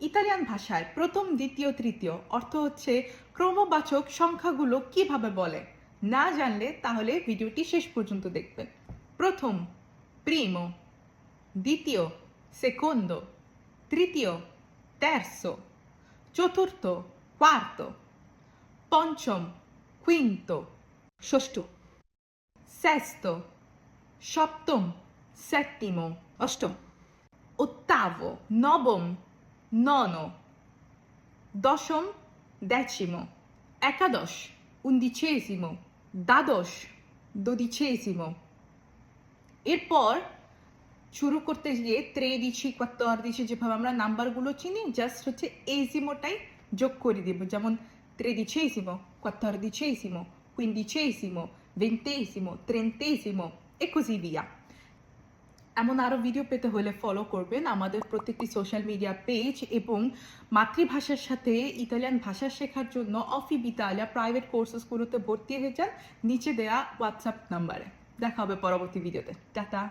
Italian ভাষায় প্রথম, দ্বিতীয়, তৃতীয় অর্থ হচ্ছে ক্রমবাচক সংখ্যাগুলো কীভাবে বলে? না জানলে তাহলে ভিডিওটি শেষ পর্যন্ত দেখবেন। প্রথম প্রিমো দ্বিতীয় সেকন্ডো তৃতীয়, terzo, চতুর্থ, quarto, পঞ্চম, quinto, ষষ্ঠ, sesto, সপ্তম, settimo, অষ্টম, ottavo, নবম nono দশম decimo একাদশ undicesimo দ্বাদশ দোদিচেসিমো এরপর শুরু করতে গিয়ে ত্রেদিছি কোয়াত্তরদিছি যেভাবে আমরা নাম্বারগুলো চিনি জাস্ট হচ্ছে এইজিমোটাই যোগ করে দিব যেমন quattordicesimo, quindicesimo, ventesimo, trentesimo e così via. এমন আরও ভিডিও পেতে হলে ফলো করবেন আমাদের প্রত্যেকটি সোশ্যাল মিডিয়া পেজ এবং মাতৃভাষার সাথে ইতালিয়ান ভাষা শেখার জন্য অফি বিতালিয়া প্রাইভেট কোর্সেসগুলোতে ভর্তি হয়ে যান। নিচে দেয়া হোয়াটসঅ্যাপ নাম্বারে দেখা হবে পরবর্তী ভিডিওতে টাটা!